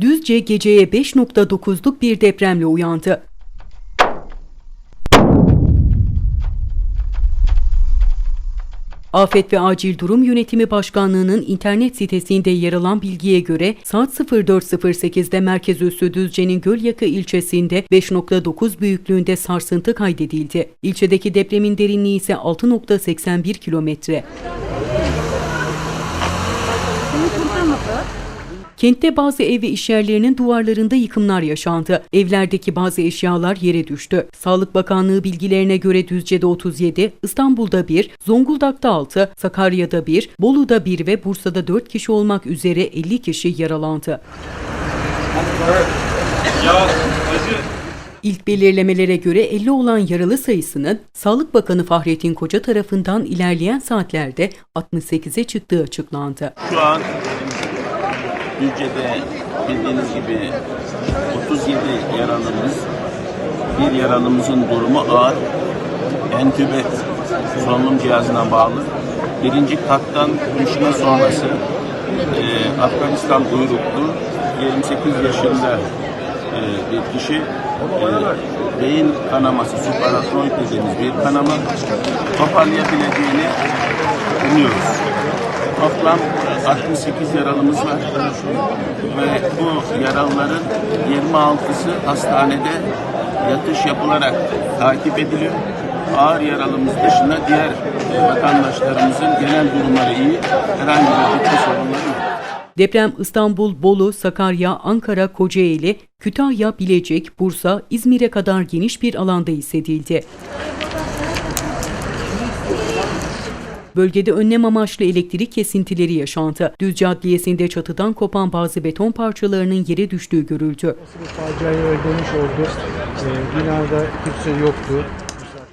Düzce geceye 5.9'luk bir depremle uyandı. Afet ve Acil Durum Yönetimi Başkanlığı'nın internet sitesinde yer alan bilgiye göre saat 04.08'de merkez üssü Düzce'nin Gölyaka ilçesinde 5.9 büyüklüğünde sarsıntı kaydedildi. İlçedeki depremin derinliği ise 6.81 kilometre. Kentte bazı ev ve işyerlerinin duvarlarında yıkımlar yaşandı. Evlerdeki bazı eşyalar yere düştü. Sağlık Bakanlığı bilgilerine göre Düzce'de 37, İstanbul'da 1, Zonguldak'ta 6, Sakarya'da 1, Bolu'da 1 ve Bursa'da 4 kişi olmak üzere 50 kişi yaralandı. İlk belirlemelere göre 50 olan yaralı sayısının Sağlık Bakanı Fahrettin Koca tarafından ilerleyen saatlerde 68'e çıktığı açıklandı. Şu an Düzce'de bildiğiniz gibi 37 yaralımız, bir yaralımızın durumu ağır, entübe solunum cihazına bağlı. Birinci kattan düşme sonrası e, Afganistan uyruklu 28 yaşında e, bir kişi e, beyin kanaması, subarachnoid dediğimiz bir kanama toparlayabileceğini umuyoruz. Toplam 68 yaralımız var ve bu yaralıların 26'sı hastanede yatış yapılarak takip ediliyor. Ağır yaralımız dışında diğer vatandaşlarımızın genel durumları iyi. Herhangi bir ciddi sorunları yok. Deprem İstanbul, Bolu, Sakarya, Ankara, Kocaeli, Kütahya, Bilecik, Bursa, İzmir'e kadar geniş bir alanda hissedildi. Bölgede önlem amaçlı elektrik kesintileri yaşandı. Düzce Adliyesi'nde çatıdan kopan bazı beton parçalarının yere düştüğü görüldü. bir faciayı öldürmüş oldu. Ee, binada kimse yoktu.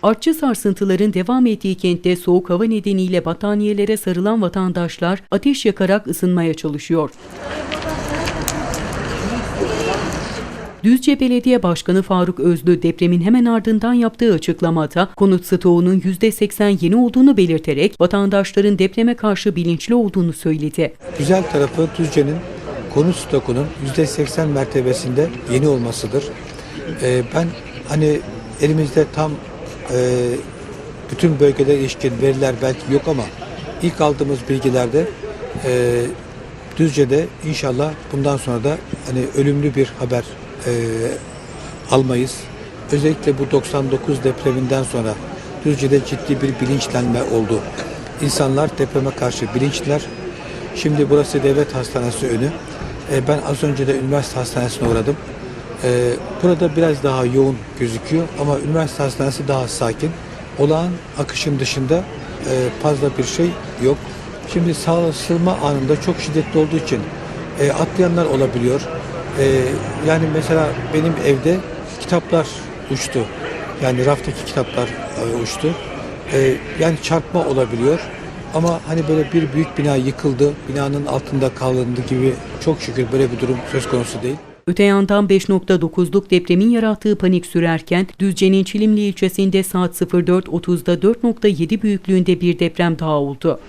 Artçı sarsıntıların devam ettiği kentte soğuk hava nedeniyle battaniyelere sarılan vatandaşlar ateş yakarak ısınmaya çalışıyor. Düzce Belediye Başkanı Faruk Özlü depremin hemen ardından yaptığı açıklamada konut stoğunun %80 yeni olduğunu belirterek vatandaşların depreme karşı bilinçli olduğunu söyledi. Güzel tarafı Düzce'nin konut stokunun %80 mertebesinde yeni olmasıdır. Ee, ben hani elimizde tam e, bütün bölgede ilişkin veriler belki yok ama ilk aldığımız bilgilerde e, Düzce'de inşallah bundan sonra da hani ölümlü bir haber e, almayız. Özellikle bu 99 depreminden sonra Düzce'de ciddi bir bilinçlenme oldu. İnsanlar depreme karşı bilinçliler. Şimdi burası devlet hastanesi önü. E, ben az önce de üniversite hastanesine uğradım. E, burada biraz daha yoğun gözüküyor ama üniversite hastanesi daha sakin. Olağan akışın dışında e, fazla bir şey yok. Şimdi sarsılma anında çok şiddetli olduğu için e, atlayanlar olabiliyor. E, yani mesela benim evde kitaplar uçtu. Yani raftaki kitaplar e, uçtu. E, yani çarpma olabiliyor. Ama hani böyle bir büyük bina yıkıldı, binanın altında kalındı gibi çok şükür böyle bir durum söz konusu değil. Öte yandan 5.9'luk depremin yarattığı panik sürerken Düzce'nin Çilimli ilçesinde saat 04.30'da 4.7 büyüklüğünde bir deprem daha oldu.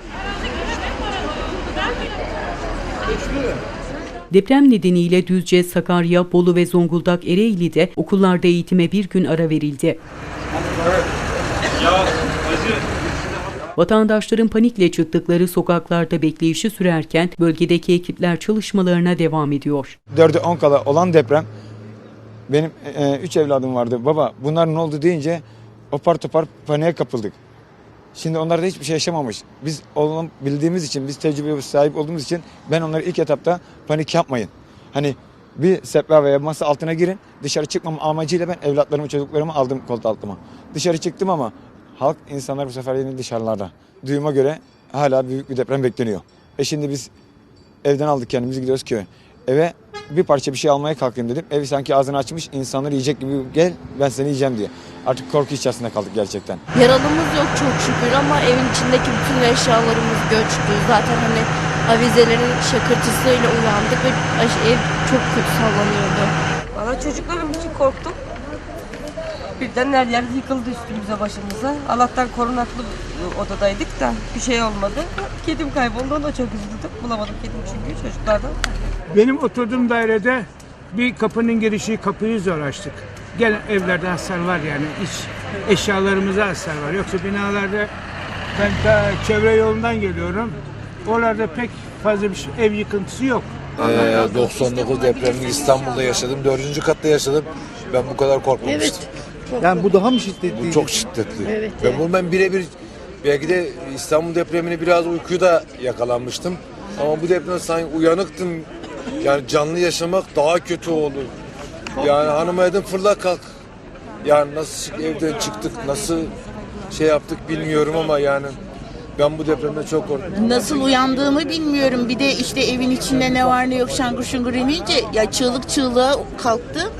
Deprem nedeniyle Düzce, Sakarya, Bolu ve Zonguldak Ereğli'de okullarda eğitime bir gün ara verildi. Vatandaşların panikle çıktıkları sokaklarda bekleyişi sürerken bölgedeki ekipler çalışmalarına devam ediyor. 4'e 10 kala olan deprem benim 3 evladım vardı. Baba bunlar ne oldu deyince opar topar paniğe kapıldık. Şimdi onlar da hiçbir şey yaşamamış. Biz olan bildiğimiz için, biz tecrübe sahip olduğumuz için ben onlara ilk etapta panik yapmayın. Hani bir sehpa veya masa altına girin. Dışarı çıkmam amacıyla ben evlatlarımı, çocuklarımı aldım koltuk altıma. Dışarı çıktım ama halk, insanlar bu sefer yine dışarılarda. Duyuma göre hala büyük bir deprem bekleniyor. E şimdi biz evden aldık kendimizi gidiyoruz köye. Eve bir parça bir şey almaya kalkayım dedim. Evi sanki ağzını açmış insanları yiyecek gibi gel ben seni yiyeceğim diye. Artık korku içerisinde kaldık gerçekten. Yaralımız yok çok şükür ama evin içindeki bütün eşyalarımız göçtü. Zaten hani avizelerin şakırtısıyla uyandık ve ev çok kötü sallanıyordu. Valla çocuklarım için korktum. Birden her yer yıkıldı üstümüze başımıza. Allah'tan korunaklı odadaydık da bir şey olmadı. Kedim kayboldu ona çok üzüldüm. Bulamadım kedim çünkü çocuklardan. Benim oturduğum dairede bir kapının girişi kapıyı zor açtık. Gelen evlerde hasar var yani iç eşyalarımıza hasar var. Yoksa binalarda ben ta çevre yolundan geliyorum. Oralarda pek fazla bir şey, ev yıkıntısı yok. Ee, 99 depremini İstanbul'da yaşadım. Dördüncü katta yaşadım. Ben bu kadar korkmamıştım. Yani bu daha mı şiddetli? Bu çok şiddetli. Ve bunu ben birebir belki de İstanbul depremini biraz uykuda yakalanmıştım. Ama bu depremde sanki uyanıktım. Yani canlı yaşamak daha kötü oldu. Yani hanıma dedim fırla kalk. Yani nasıl çık- evden çıktık, nasıl şey yaptık bilmiyorum ama yani ben bu depremde çok korktum. Nasıl uyandığımı bilmiyorum. Bir de işte evin içinde ne var ne yok şangır şungur inince ya çığlık çığlığa kalktı.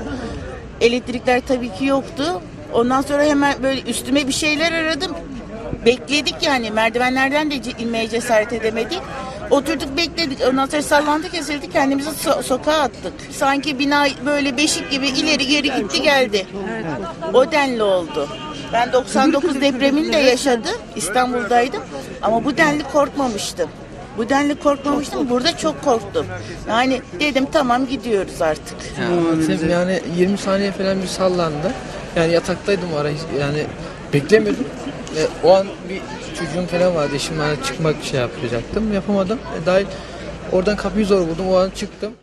Elektrikler tabii ki yoktu. Ondan sonra hemen böyle üstüme bir şeyler aradım. Bekledik yani merdivenlerden de inmeye cesaret edemedik. Oturduk bekledik. Ondan sonra sallandı kesildi kendimizi so- sokağa attık. Sanki bina böyle beşik gibi ileri geri gitti geldi. O denli oldu. Ben 99 depremini de yaşadım. İstanbul'daydım. Ama bu denli korkmamıştım. Bu denli korkmamıştım. Burada çok korktum. Yani dedim tamam gidiyoruz artık. Yani 20 saniye falan bir sallandı. Yani yataktaydım o ara hiç- yani beklemiyordum. E, o an bir çocuğum falan vardı. Eşim bana çıkmak şey yapacaktım. Yapamadım. E, dahil oradan kapıyı zor buldum. O an çıktım.